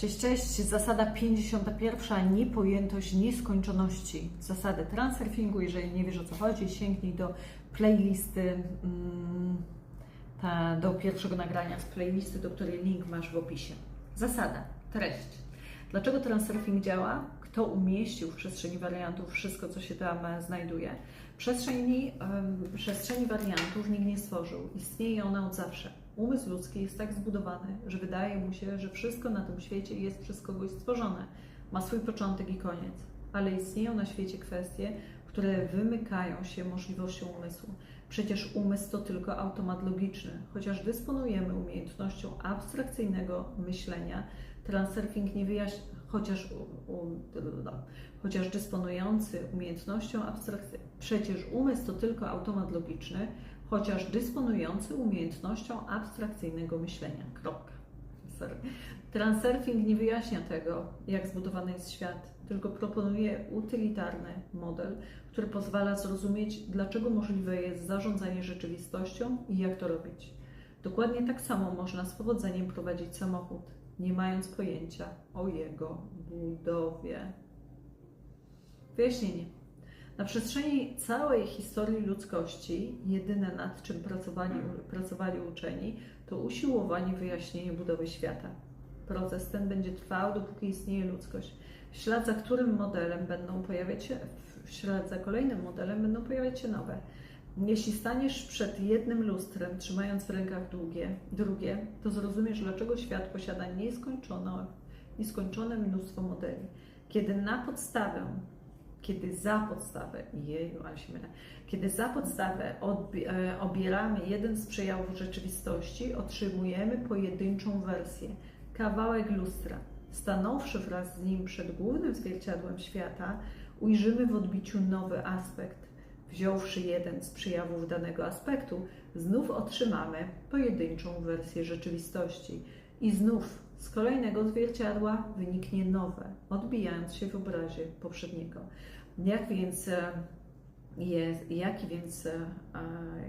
Cześć, cześć. Zasada 51. Niepojętość nieskończoności. Zasady transurfingu. Jeżeli nie wiesz o co chodzi, sięgnij do playlisty, mm, ta, do pierwszego nagrania z playlisty, do której link masz w opisie. Zasada, treść. Dlaczego transurfing działa? Kto umieścił w przestrzeni wariantów wszystko, co się tam e, znajduje? Przestrzeni, przestrzeni wariantów nikt nie stworzył. Istnieje ona od zawsze. Umysł ludzki jest tak zbudowany, że wydaje mu się, że wszystko na tym świecie jest przez kogoś stworzone. Ma swój początek i koniec. Ale istnieją na świecie kwestie, które wymykają się możliwością umysłu. Przecież umysł to tylko automat logiczny. Chociaż dysponujemy umiejętnością abstrakcyjnego myślenia, transurfing nie wyjaśnia, chociaż, u, u, no, chociaż dysponujący umiejętnością abstrakcyjną, przecież umysł to tylko automat logiczny, chociaż dysponujący umiejętnością abstrakcyjnego myślenia. Kropka. Transurfing nie wyjaśnia tego, jak zbudowany jest świat, tylko proponuje utylitarny model, który pozwala zrozumieć, dlaczego możliwe jest zarządzanie rzeczywistością i jak to robić. Dokładnie tak samo można z powodzeniem prowadzić samochód, nie mając pojęcia o jego budowie. Wyjaśnienie. Na przestrzeni całej historii ludzkości jedyne nad czym pracowali, pracowali uczeni to usiłowanie wyjaśnienia budowy świata. Proces ten będzie trwał, dopóki istnieje ludzkość. W ślad za którym modelem będą pojawiać się, w ślad za kolejnym modelem będą pojawiać się nowe. Jeśli staniesz przed jednym lustrem, trzymając w rękach długie, drugie, to zrozumiesz, dlaczego świat posiada nieskończone, nieskończone mnóstwo modeli. Kiedy na podstawę kiedy za podstawę, jeju, kiedy za podstawę e, obieramy jeden z przejawów rzeczywistości, otrzymujemy pojedynczą wersję, kawałek lustra. Stanąwszy wraz z nim przed głównym zwierciadłem świata, ujrzymy w odbiciu nowy aspekt. Wziąwszy jeden z przejawów danego aspektu, znów otrzymamy pojedynczą wersję rzeczywistości. I znów z kolejnego zwierciadła wyniknie nowe, odbijając się w obrazie poprzedniego. Jak więc e, jest, jaki więc e,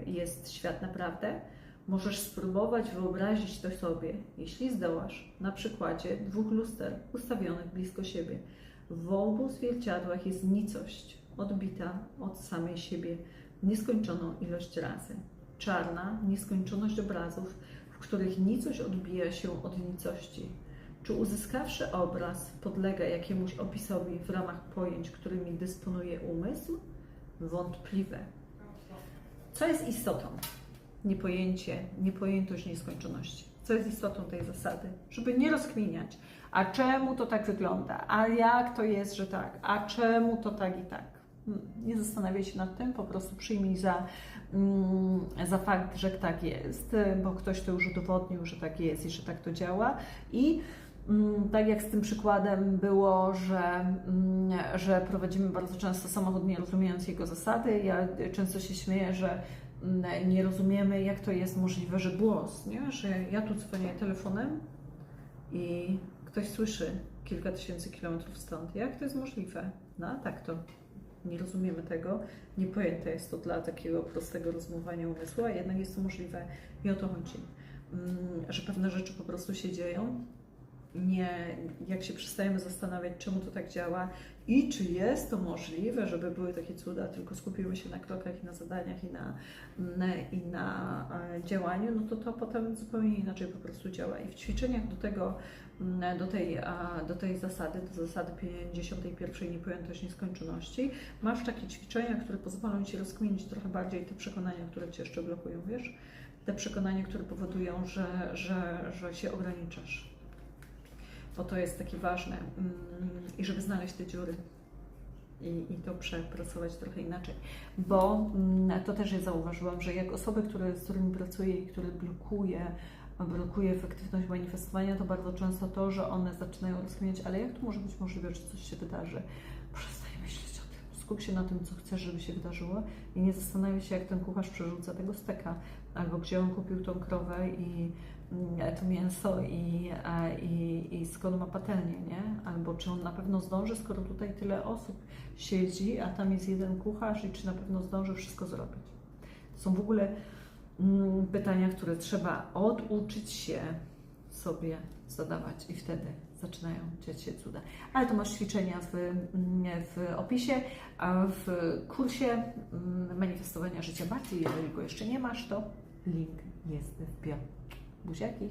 jest świat naprawdę? Możesz spróbować wyobrazić to sobie, jeśli zdołasz, na przykładzie dwóch luster ustawionych blisko siebie. W obu zwierciadłach jest nicość, odbita od samej siebie nieskończoną ilość razy. Czarna nieskończoność obrazów, których nicość odbija się od nicości. Czy uzyskawszy obraz podlega jakiemuś opisowi w ramach pojęć, którymi dysponuje umysł? Wątpliwe. Co jest istotą? Niepojęcie, niepojętość nieskończoności. Co jest istotą tej zasady? Żeby nie rozkminiać, a czemu to tak wygląda, a jak to jest, że tak, a czemu to tak i tak. Nie zastanawiaj się nad tym, po prostu przyjmij za, mm, za fakt, że tak jest, bo ktoś to już udowodnił, że tak jest i że tak to działa. I mm, tak jak z tym przykładem było, że, mm, że prowadzimy bardzo często samochód nie rozumiejąc jego zasady. Ja często się śmieję, że nie rozumiemy, jak to jest możliwe, że głos, nie? że ja tu dzwonię telefonem i ktoś słyszy kilka tysięcy kilometrów stąd. Jak to jest możliwe? No tak to nie rozumiemy tego, niepojęte jest to dla takiego prostego rozumowania umysłu, a jednak jest to możliwe i o to chodzi, Mm, że pewne rzeczy po prostu się dzieją. Nie, jak się przestajemy zastanawiać, czemu to tak działa i czy jest to możliwe, żeby były takie cuda, tylko skupimy się na krokach i na zadaniach i na, na, i na e, działaniu, no to to potem zupełnie inaczej po prostu działa. I w ćwiczeniach do tego, mm, do tej, do tej zasady, do zasady 51 niepojętość nieskończoności, masz takie ćwiczenia, które pozwolą Ci rozkminić trochę bardziej te przekonania, które Cię jeszcze blokują, wiesz? Te przekonania, które powodują, że, że, że się ograniczasz. Bo to jest takie ważne. Mm, I żeby znaleźć te dziury i, i to przepracować trochę inaczej. Bo mm, to też ja zauważyłam, że jak osoby, które, z którymi pracuję i które blokuje, blokuje efektywność manifestowania, to bardzo często to, że one zaczynają rozkminiać, ale jak to może być możliwe, że coś się wydarzy? Przestań myśleć o tym. Skup się na tym, co chcesz, żeby się wydarzyło i nie zastanawiaj się, jak ten kucharz przerzuca tego steka, albo gdzie on kupił tą krowę i to mięso i, a, i, i skąd ma patelnię, nie? Albo czy on na pewno zdąży, skoro tutaj tyle osób siedzi, a tam jest jeden kucharz i czy na pewno zdąży wszystko zrobić. To są w ogóle mm, pytania, które trzeba oduczyć się sobie zadawać i wtedy zaczynają dziać się cuda. Ale to masz ćwiczenia w, mm, w opisie, a w kursie mm, manifestowania życia bardziej, jeżeli go jeszcze nie masz, to link jest w bio. busque aqui.